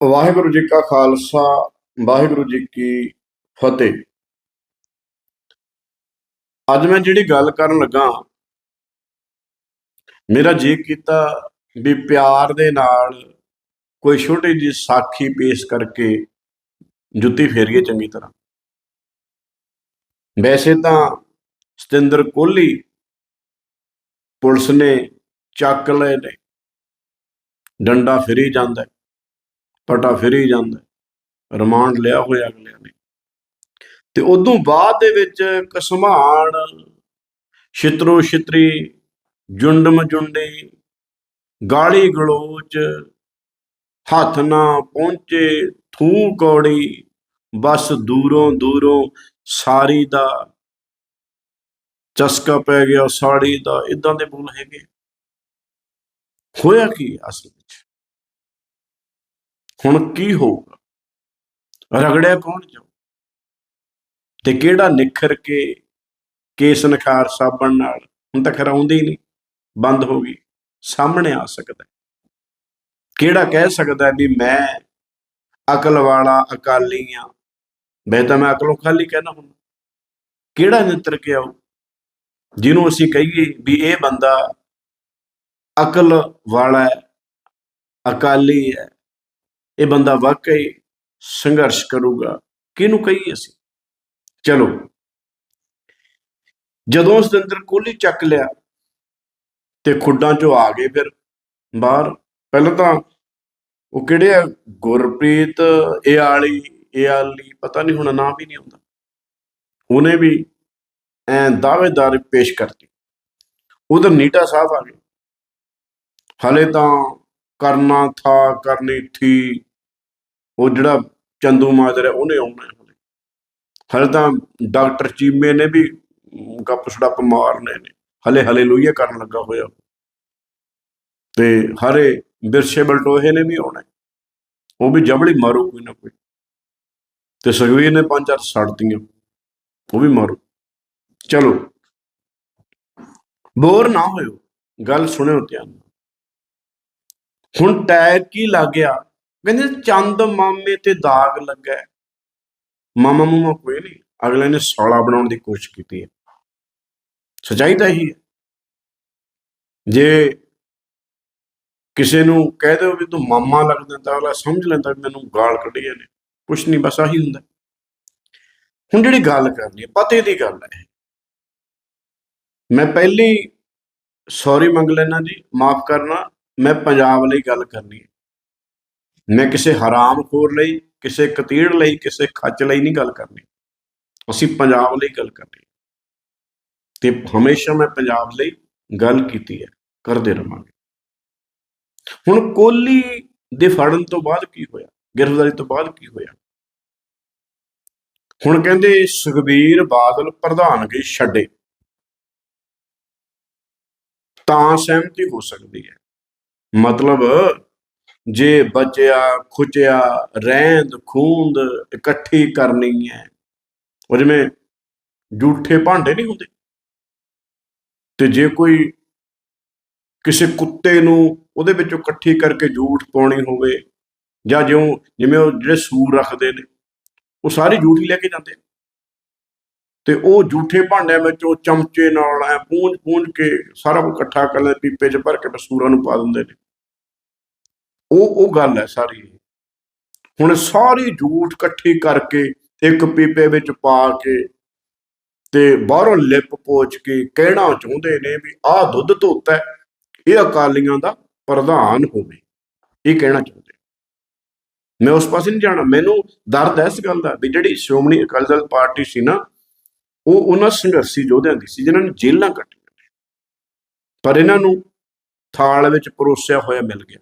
ਵਾਹਿਗੁਰੂ ਜੀ ਕਾ ਖਾਲਸਾ, ਵਾਹਿਗੁਰੂ ਜੀ ਕੀ ਫਤਿਹ। ਅੱਜ ਮੈਂ ਜਿਹੜੀ ਗੱਲ ਕਰਨ ਲੱਗਾ ਮੇਰਾ ਜੀ ਕੀਤਾ ਵੀ ਪਿਆਰ ਦੇ ਨਾਲ ਕੋਈ ਛੋਟੀ ਜੀ ਸਾਖੀ ਪੇਸ਼ ਕਰਕੇ ਜੁੱਤੀ ਫੇਰੀਏ ਚੰਗੀ ਤਰ੍ਹਾਂ। ਵੈਸੇ ਤਾਂ ਸਤਿੰਦਰ ਕੋਹਲੀ ਪੁਲਿਸ ਨੇ ਚੱਕ ਲਏ ਨੇ, ਡੰਡਾ ਫਿਰੀ ਜਾਂਦਾ ਪਟਾ ਫਿਰ ਹੀ ਜਾਂਦਾ ਰਿਮਾਂਡ ਲਿਆ ਹੋਇਆ ਅਗਲਿਆਂ ਨੇ। ਤੇ ਉਦੋਂ ਬਾਅਦ ਦੇ ਵਿੱਚ ਕਸਮਾਨ ਛਿਤਰੋ ਛਿਤਰੀ, ਜੁੰਡਮ ਜੁੰਡੀ, ਗਾਲੀ ਗਲੋਚ, ਹੱਥ ਨਾ ਪਹੁੰਚੇ ਥੂ ਕੌੜੀ, ਬਸ ਦੂਰੋਂ ਦੂਰੋਂ ਸਾਰੀ ਦਾ ਚਸਕਾ ਪੈ ਗਿਆ, ਸਾੜੀ ਦਾ ਇਦਾਂ ਦੇ ਬੋਲ ਹੈਗੇ। ਹੋਇਆ ਕੀ ਅਸਲ ਵਿੱਚ? ਹੁਣ ਕੀ ਹੋਊਗਾ? ਰਗੜਿਆ ਕੌਣ ਜਾਊ? ਤੇ ਕਿਹੜਾ ਨਿਖਰ ਕੇ ਕੇਸ ਨਖਾਰ ਸਾਬਣ ਨਾਲ? ਹੁਣ ਤਾਂ ਖਰਾ ਆਉਂਦੀ ਨਹੀਂ। ਬੰਦ ਹੋ ਗਈ। ਸਾਹਮਣੇ ਆ ਸਕਦਾ ਕਿਹੜਾ ਕਹਿ ਸਕਦਾ ਵੀ ਮੈਂ ਅਕਲ ਵਾਲਾ, ਅਕਾਲੀ ਆ ਮੈਂ ਤਾਂ ਮੈਂ ਅਕਲੋਂ ਖਾਲੀ ਕਹਿਣਾ ਹੁੰਦਾ। ਕਿਹੜਾ ਨਿੱਤਰ ਕੇ ਆਉ ਜਿਹਨੂੰ ਅਸੀਂ ਕਹੀਏ ਵੀ ਇਹ ਬੰਦਾ ਅਕਲ ਵਾਲਾ ਹੈ, ਅਕਾਲੀ ਹੈ ਇਹ ਬੰਦਾ ਵਾਕਈ ਸੰਘਰਸ਼ ਕਰੂਗਾ। ਕਿਹਨੂੰ ਕਹੀਏ ਅਸੀਂ? ਚਲੋ। ਜਦੋਂ ਉਸ ਅੰਦਰ ਕੋਹਲੀ ਚੱਕ ਲਿਆ ਤੇ ਖੁੱਡਾਂ ਚੋਂ ਆ ਗਏ ਫਿਰ ਬਾਹਰ। ਪਹਿਲਾਂ ਤਾਂ ਉਹ ਕਿਹੜੇ ਆ? ਗੁਰਪ੍ਰੀਤ ਇਹ ਵਾਲੀ ਇਹ ਵਾਲੀ ਪਤਾ ਨਹੀਂ ਹੁਣ ਨਾਮ ਵੀ ਨਹੀਂ ਆਉਂਦਾ। ਉਹਨੇ ਵੀ ਐ ਦਾਅਵੇਦਾਰ ਪੇਸ਼ ਕਰਤੀ। ਉਧਰ ਨੀਟਾ ਸਾਹਿਬ ਆ ਗਏ। ਹਲੇ ਤਾਂ ਕਰਨਾ, ਥਾ ਕਰਨੀ, ਥੀ। ਉਹ ਜਿਹੜਾ ਚੰਦੂ ਮਾਜਰਾ ਉਹਨੇ ਆਉਣਾ ਹਲੇ। ਤਾਂ ਡਾਕਟਰ ਚੀਮੇ ਨੇ ਵੀ ਗੱਪ ਸੜੱਪ ਮਾਰਨੇ ਨੇ। ਹਲੇ ਹਲੇ ਲੋਈਏ ਕਰਨ ਲੱਗਾ ਹੋਇਆ। ਤੇ ਹਰੇ ਬਿਰਸੇ ਬਲਟੋਹੇ ਨੇ ਵੀ ਆਉਣਾ ਉਹ ਵੀ ਜਬਲੀ ਮਾਰੂ ਕੋਈ ਨਾ ਕੋਈ। ਤੇ ਸੁਖਵੀਰ ਨੇ ਪੰਜ ਚਾਰ ਸੜਤੀਆਂ ਉਹ ਵੀ ਮਾਰੂ। ਚਲੋ। ਬੋਰ ਨਾ ਹੋਇਓ। ਗੱਲ ਸੁਣਿਓ ਧਿਆਨ ਹੁਣ ਟੈਗ ਕੀ ਲੱਗ ਗਿਆ? ਕਹਿੰਦੇ ਚੰਦ ਮਾਮੇ ਤੇ ਦਾਗ ਲੱਗਾ ਮਾਮਾ ਮੂਮਾ ਕੋਈ ਨਹੀਂ, ਅਗਲੇ ਨੇ ਸੌਲਾ ਬਣਾਉਣ ਦੀ ਕੋਸ਼ਿਸ਼ ਕੀਤੀ ਹੈ। ਸਚਾਈ ਤਾਂ ਇਹੀ ਹੈ। ਜੇ ਕਿਸੇ ਨੂੰ ਕਹਿ ਦਿਓ ਵੀ ਤੂੰ ਮਾਮਾ ਲੱਗਦਾ ਤਾਂ ਅਗਲਾ ਸਮਝ ਲੈਂਦਾ ਵੀ ਮੈਨੂੰ ਗਾਲ ਕੱਢੀ ਨੇ। ਕੁਛ ਨਹੀਂ, ਬਸ ਆਹੀ ਹੁੰਦਾ। ਹੁਣ ਜਿਹੜੀ ਗੱਲ ਕਰਨੀ ਹੈ, ਪਤੇ ਦੀ ਗੱਲ ਹੈ। ਮੈਂ ਪਹਿਲੀ ਸੌਰੀ ਮੰਗ ਲੈਣਾ ਜੀ, ਮਾਫ ਕਰਨਾ, ਮੈਂ ਪੰਜਾਬ ਲਈ ਗੱਲ ਕਰਨੀ ਹੈ। ਮੈਂ ਕਿਸੇ ਹਰਾਮਖੋਰ ਲਈ, ਕਿਸੇ ਕਤੀੜ ਲਈ, ਕਿਸੇ ਖੱਚ ਲਈ ਨਹੀਂ ਗੱਲ ਕਰਨੀ। ਅਸੀਂ ਪੰਜਾਬ ਲਈ ਗੱਲ ਕਰਨੀ। ਤੇ ਹਮੇਸ਼ਾ ਮੈਂ ਪੰਜਾਬ ਲਈ ਗੱਲ ਕੀਤੀ ਹੈ, ਕਰਦੇ ਰਵਾਂਗੇ। ਹੁਣ ਕੋਹਲੀ ਦੇ ਫੜਨ ਤੋਂ ਬਾਅਦ ਕੀ ਹੋਇਆ? ਗ੍ਰਿਫਤਾਰੀ ਤੋਂ ਬਾਅਦ ਕੀ ਹੋਇਆ? ਹੁਣ ਕਹਿੰਦੇ ਸੁਖਬੀਰ ਬਾਦਲ ਪ੍ਰਧਾਨਗੀ ਛੱਡੇ। ਤਾਂ ਸਹਿਮਤੀ ਹੋ ਸਕਦੀ ਹੈ। ਮਤਲਬ ਜੇ ਬਚਿਆ, ਖੁਚਿਆ, ਰਹਿੰਦ, ਖੂੰਦ ਇਕੱਠੀ ਕਰਨੀ ਹੈ। ਉਹ ਜਿਵੇਂ ਝੂਠੇ ਭਾਂਡੇ ਨਹੀਂ ਹੁੰਦੇ? ਤੇ ਜੇ ਕੋਈ ਕਿਸੇ ਕੁੱਤੇ ਨੂੰ ਉਹਦੇ ਵਿੱਚੋਂ ਇਕੱਠੀ ਕਰਕੇ ਝੂਠ ਪਾਉਣੀ ਹੋਵੇ, ਜਾਂ ਜਿਉਂ ਜਿਵੇਂ ਉਹ ਜਿਹੜੇ ਸੂਰ ਰੱਖਦੇ ਨੇ, ਉਹ ਸਾਰੀ ਝੂਠ ਲੈ ਕੇ ਜਾਂਦੇ ਨੇ। ਤੇ ਉਹ ਝੂਠੇ ਭਾਂਡਿਆਂ ਵਿੱਚੋਂ ਚਮਚੇ ਨਾਲ ਐ ਪੂੰਝ ਪੂੰਝ ਕੇ ਸਾਰਾ ਕੁਝ ਇਕੱਠਾ ਕਰ ਲੈ ਪੀਪੇ 'ਚ ਭਰ ਕੇ ਫਿਰ ਸੂਰਾਂ ਨੂੰ ਪਾ ਦਿੰਦੇ ਨੇ। ਉਹ ਉਹ ਗੱਲ ਹੈ ਸਾਰੀ। ਹੁਣ ਸਾਰੀ ਝੂਠ ਇਕੱਠੀ ਕਰਕੇ ਇੱਕ ਪੀਪੇ ਵਿੱਚ ਪਾ ਕੇ ਤੇ ਬਾਹਰੋਂ ਲਿਪ ਪੋਚ ਕੇ ਕਹਿਣਾ ਚਾਹੁੰਦੇ ਨੇ ਵੀ ਆਹ ਦੁੱਧ ਧੋਤਾ ਇਹ ਅਕਾਲੀਆਂ ਦਾ ਪ੍ਰਧਾਨ ਹੋਵੇ। ਇਹ ਕਹਿਣਾ ਚਾਹੁੰਦੇ ਮੈਂ ਉਸ ਪਾਸੇ ਨਹੀਂ ਜਾਣਾ। ਮੈਨੂੰ ਦਰਦ ਹੈ ਇਸ ਗੱਲ ਦਾ ਵੀ ਜਿਹੜੀ ਸ਼੍ਰੋਮਣੀ ਅਕਾਲੀ ਦਲ ਪਾਰਟੀ ਸੀ ਨਾ, ਉਹ ਉਹਨਾਂ ਸੰਘਰਸ਼ੀ ਯੋਧਿਆਂ ਦੀ ਸੀ, ਜਿਨ੍ਹਾਂ ਨੇ ਜੇਲ੍ਹਾਂ ਕੱਟੀਆਂ ਨੇ। ਪਰ ਇਹਨਾਂ ਨੂੰ ਥਾਲ ਵਿੱਚ ਪਰੋਸਿਆ ਹੋਇਆ ਮਿਲ ਗਿਆ।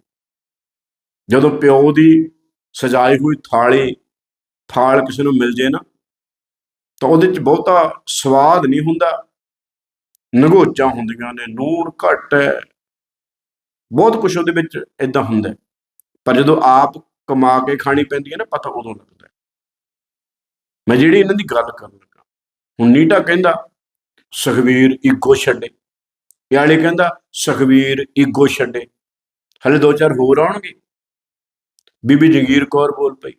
ਜਦੋਂ ਪਿਓ ਦੀ ਸਜਾਈ ਹੋਈ ਥਾਲੀ, ਥਾਲ ਕਿਸੇ ਨੂੰ ਮਿਲ ਜੇ ਨਾ, ਤਾਂ ਉਹਦੇ ਚ ਬਹੁਤਾ ਸਵਾਦ ਨਹੀਂ ਹੁੰਦਾ। ਨਗੋਚਾਂ ਹੁੰਦੀਆਂ ਨੇ, ਨੂਰ ਘੱਟ ਹੈ ਬਹੁਤ ਕੁਝ ਉਹਦੇ ਵਿੱਚ ਇਦਾਂ ਹੁੰਦਾ ਪਰ ਜਦੋਂ ਆਪ ਕਮਾ ਕੇ ਖਾਣੀ ਪੈਂਦੀ ਹੈ ਨਾ, ਪਤਾ ਉਦੋਂ ਲੱਗਦਾ ਮੈਂ ਜਿਹੜੀ ਇਹਨਾਂ ਦੀ ਗੱਲ ਕਰਨ ਲੱਗਾ, ਹੁਣ ਨੀਟਾ ਕਹਿੰਦਾ ਸੁਖਵੀਰ ਈਗੋ ਛੱਡੇ। ਇਹ ਵਾਲੇ ਕਹਿੰਦਾ ਸੁਖਵੀਰ ਈਗੋ ਛੱਡੇ। ਹਲੇ ਦੋ ਚਾਰ ਹੋਰ ਆਉਣਗੇ। ਬੀਬੀ ਜਗੀਰ ਕੌਰ ਬੋਲ ਪਈ।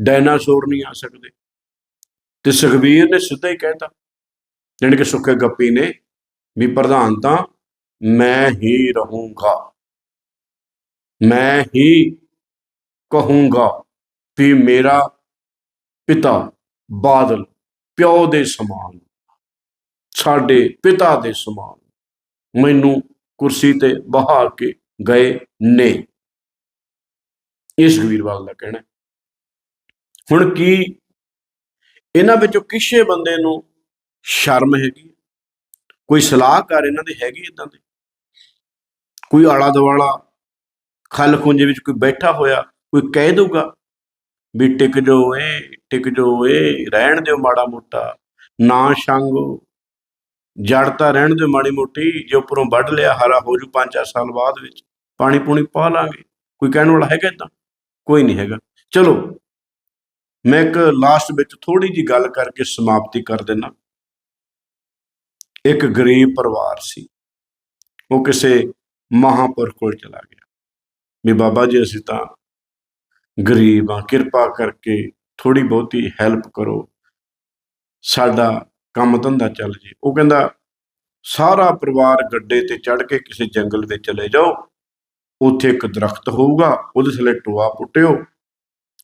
ਡਾਇਨਾਸੌਰ ਨਹੀਂ ਆ ਸਕਦੇ। ਤੇ ਸੁਖਬੀਰ ਨੇ ਸਿੱਧਾ ਹੀ ਕਹਿਤਾ, ਜਾਣੀ ਕਿ ਸੁੱਕੇ ਗੱਪੀ ਨੇ, ਵੀ ਪ੍ਰਧਾਨ ਤਾਂ ਮੈਂ ਹੀ ਰਹੂੰਗਾ। ਮੈਂ ਹੀ ਕਹੂੰਗਾ ਵੀ ਮੇਰਾ ਪਿਤਾ ਬਾਦਲ, ਪਿਓ ਦੇ ਸਮਾਨ, ਸਾਡੇ ਪਿਤਾ ਦੇ ਸਮਾਨ, ਮੈਨੂੰ ਕੁਰਸੀ ਤੇ ਬਹਾ ਕੇ ਗਏ ਨੇ। ਇਸ ਵੀਰਵਾਲ ਦਾ ਕਹਿਣਾ ਹੁਣ ਕੀ ਇਹਨਾਂ ਵਿੱਚੋਂ ਕਿਸੇ ਬੰਦੇ ਨੂੰ ਸ਼ਰਮ ਹੈਗੀ ਕੋਈ ਸਲਾਹਕਾਰ ਇਹਨਾਂ ਦੇ ਹੈਗੇ ਇਦਾਂ ਦੇ? ਕੋਈ ਆਲਾ ਦਵਾਲਾ ਖਲ ਖੁੰਝੇ ਵਿੱਚ ਕੋਈ ਬੈਠਾ ਹੋਇਆ ਕੋਈ ਕਹਿ ਦਊਗਾ ਵੀ ਟਿਕ ਜੋ ਏ, ਟਿਕ ਜੋ ਏ, ਰਹਿਣ ਦਿਓ ਮਾੜਾ ਮੋਟਾ, ਨਾ ਛਾਂਗੋ ਜੜ ਤਾਂ ਰਹਿਣ ਦਿਓ ਮਾੜੀ ਮੋਟੀ, ਜੇ ਉੱਪਰੋਂ ਵੱਢ ਲਿਆ, ਹਰਾ ਹੋ ਜੂ 5-4 ਸਾਲ ਬਾਅਦ ਵਿੱਚ ਪਾਣੀ ਪੂਣੀ ਪਾ ਲਾਂਗੇ। ਕੋਈ ਕਹਿਣ ਵਾਲਾ ਹੈਗਾ ਇਦਾਂ ਕੋਈ ਨਹੀਂ ਹੈਗਾ। ਚਲੋ, ਮੈਂ ਇੱਕ ਲਾਸਟ ਵਿੱਚ ਥੋੜੀ ਜੀ ਗੱਲ ਕਰਕੇ ਸਮਾਪਤੀ ਕਰ ਦੇਣਾ ਇੱਕ ਗਰੀਬ ਪਰਿਵਾਰ ਸੀ। ਉਹ ਕਿਸੇ ਮਹਾਂਪੁਰਖ ਕੋਲ ਚਲਾ ਗਿਆ। ਵੀ ਬਾਬਾ ਜੀ, ਅਸੀਂ ਤਾਂ ਗਰੀਬ ਆ ਕਿਰਪਾ ਕਰਕੇ ਥੋੜੀ ਬਹੁਤੀ ਹੈਲਪ ਕਰੋ। ਸਾਡਾ ਕੰਮ ਧੰਦਾ ਚੱਲ ਜੇ। ਉਹ ਕਹਿੰਦਾ, ਸਾਰਾ ਪਰਿਵਾਰ ਗੱਡੇ ਤੇ ਚੜ ਕੇ ਕਿਸੇ ਜੰਗਲ ਵਿੱਚ ਚਲੇ ਜਾਓ। ਉੱਥੇ ਇੱਕ ਦਰਖਤ ਹੋਊਗਾ, ਉਹਦੇ ਥੱਲੇ ਟੋਆ ਪੁੱਟਿਓ,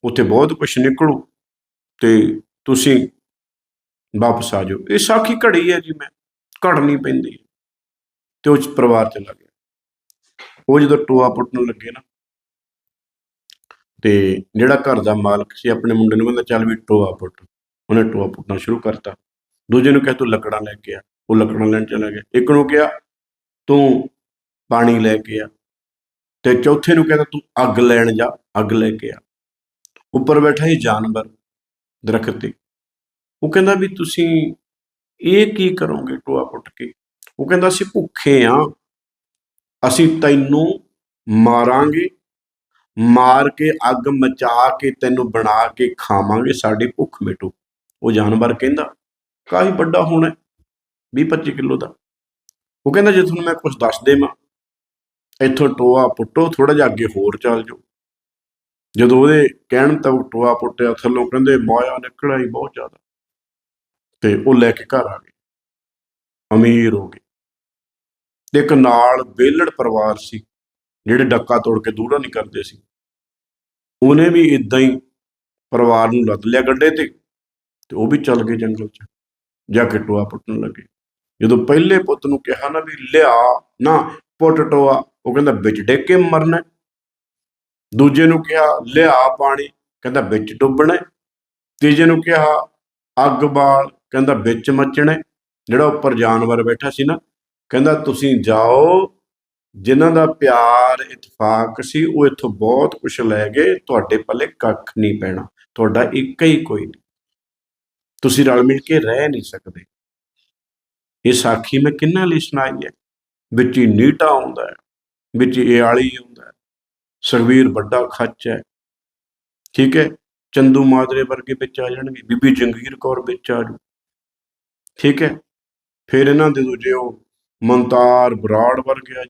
ਉੱਥੇ ਬਹੁਤ ਕੁਝ ਨਿਕਲੂ ਤੇ ਤੁਸੀਂ ਵਾਪਸ ਆ ਜਾਓ। ਇਹ ਸਾਖੀ ਘੜੀ ਹੈ ਜੀ ਮੈਂ ਘੜਨੀ ਪੈਂਦੀ। ਤੇ ਉਹ ਪਰਿਵਾਰ ਚਲਾ ਗਿਆ। ਉਹ ਜਦੋਂ ਟੋਆ ਪੁੱਟਣ ਲੱਗੇ ਨਾ, ਤੇ ਜਿਹੜਾ ਘਰ ਦਾ ਮਾਲਕ ਸੀ, ਆਪਣੇ ਮੁੰਡੇ ਨੂੰ ਕਹਿੰਦਾ, ਚੱਲ ਵੀ ਟੋਆ ਪੁੱਟ। ਉਹਨੇ ਟੋਆ ਪੁੱਟਣਾ ਸ਼ੁਰੂ ਕਰਤਾ। ਦੂਜੇ ਨੂੰ ਕਿਹਾ, ਤੂੰ ਲੱਕੜਾਂ ਲੈ ਕੇ ਆ। ਉਹ ਲੱਕੜਾਂ ਲੈਣ ਚਲਾ ਗਿਆ। ਇੱਕ ਨੂੰ ਕਿਹਾ, ਤੂੰ ਪਾਣੀ ਲੈ ਕੇ ਆ। ਤੇ ਚੌਥੇ ਨੂੰ ਕਹਿੰਦਾ ਤੂੰ ਅੱਗ ਲੈਣ ਜਾ, ਅੱਗ ਲੈ ਕੇ ਆ। ਉੱਪਰ ਬੈਠਾ ਇਹ ਜਾਨਵਰ ਦਰਖਤ ਤੇ। ਉਹ ਕਹਿੰਦਾ ਵੀ ਤੁਸੀਂ ਇਹ ਕੀ ਕਰੋਗੇ ਟੋਆ ਪੁੱਟ ਕੇ? ਉਹ ਕਹਿੰਦਾ ਅਸੀਂ ਭੁੱਖੇ ਆ। ਅਸੀਂ ਤੈਨੂੰ ਮਾਰਾਂਗੇ, ਮਾਰ ਕੇ, ਅੱਗ ਮਚਾ ਕੇ, ਤੈਨੂੰ ਬਣਾ ਕੇ ਖਾਵਾਂਗੇ ਸਾਡੀ ਭੁੱਖ ਮਿਟੂ। ਉਹ ਜਾਨਵਰ ਕਹਿੰਦਾ, ਕਾਹੀ ਵੱਡਾ ਹੋਣਾ 20 25 ਕਿਲੋ ਦਾ। ਉਹ ਕਹਿੰਦਾ ਜੇ ਤੁਹਾਨੂੰ ਮੈਂ ਕੁਝ ਦੱਸ ਦੇਵਾਂ ਇੱਥੋਂ ਟੋਆ ਪੁੱਟੋ ਥੋੜਾ ਜਿਹਾ ਅੱਗੇ ਹੋਰ ਚੱਲ ਜਾਓ। ਜਦੋਂ ਉਹਦੇ ਕਹਿਣ ਤਾਂ ਉਹ ਟੋਆ ਪੁੱਟਿਆ, ਥੱਲੋਂ ਕਹਿੰਦੇ ਮਾਇਆ ਨਿਕਲ ਆਈ ਬਹੁਤ ਜ਼ਿਆਦਾ। ਤੇ ਉਹ ਲੈ ਕੇ ਘਰ ਆ ਗਏ। ਅਮੀਰ ਹੋ ਗਏ। ਇੱਕ ਨਾਲ ਬੇਲੜ ਪਰਿਵਾਰ ਸੀ, ਜਿਹੜੇ ਡੱਕਾ ਤੋੜ ਕੇ ਦੂਰਾ ਨਹੀਂ ਕਰਦੇ ਸੀ। ਉਹਨੇ ਵੀ ਇਦਾਂ ਹੀ ਪਰਿਵਾਰ ਨੂੰ ਲੱਦ ਲਿਆ ਗੱਡੇ ਤੇ ਤੇ ਉਹ ਵੀ ਚੱਲ ਗਏ ਜੰਗਲ 'ਚ, ਜਾ ਕੇ ਟੋਆ ਪੁੱਟਣ ਲੱਗੇ। ਜਦੋਂ ਪਹਿਲੇ ਪੁੱਤ ਨੂੰ ਕਿਹਾ ਨਾ ਵੀ ਲਿਆ ਨਾ, ਪੁੱਟ ਟੋਆ ਉਹ ਕਹਿੰਦਾ ਵਿੱਚ ਡਿੱਗ ਕੇ ਮਰਨਾ। ਦੂਜੇ ਨੂੰ ਕਿਹਾ, ਲਿਆ ਪਾਣੀ। ਕਹਿੰਦਾ ਵਿੱਚ ਡੁੱਬਣਾ। ਤੀਜੇ ਨੂੰ ਕਿਹਾ, ਅੱਗ ਬਾਲ। ਕਹਿੰਦਾ ਵਿੱਚ ਮੱਚਣਾ। ਜਿਹੜਾ ਉੱਪਰ ਜਾਨਵਰ ਬੈਠਾ ਸੀ ਨਾ, ਕਹਿੰਦਾ ਤੁਸੀਂ ਜਾਓ। ਜਿਨ੍ਹਾਂ ਦਾ ਪਿਆਰ, ਇਤਫਾਕ ਸੀ, ਉਹ ਇੱਥੋਂ ਬਹੁਤ ਕੁਝ ਲੈ ਗਏ। ਤੁਹਾਡੇ ਪੱਲੇ ਕੱਖ ਨਹੀਂ ਪੈਣਾ। ਤੁਹਾਡਾ ਇੱਕ ਹੀ ਕੋਈ ਨਹੀਂ। ਤੁਸੀਂ ਰਲ ਮਿਲ ਕੇ ਰਹਿ ਨਹੀਂ ਸਕਦੇ। ਇਹ ਸਾਖੀ ਮੈਂ ਕਿੰਨਾ ਲਈ ਸੁਣਾਈ ਹੈ? ਵਿੱਚ ਹੀ ਨੀਟਾ ਆਉਂਦਾ ਹੈ। ਵਿੱਚ ਇਹ ਆਲੀ ਆਉਂਦਾ ਹੈ। ਸੁਖਬੀਰ ਵੱਡਾ ਖੱਚ ਹੈ। ਠੀਕ ਹੈ? ਚੰਦੂ ਮਾਦਰੇ ਵਰਗੇ ਵਿੱਚ ਆ ਜਾਣਗੇ, ਬੀਬੀ ਜੰਗੀਰ ਕੌਰ ਵਿੱਚ ਆ ਜੂ ਠੀਕ ਹੈ? ਫਿਰ ਇਹਨਾਂ ਦੇ ਦੂਜੇ ਉਹ ਮੰਤਾਰ ਬਰਾੜ ਵਰਗੇ ਆ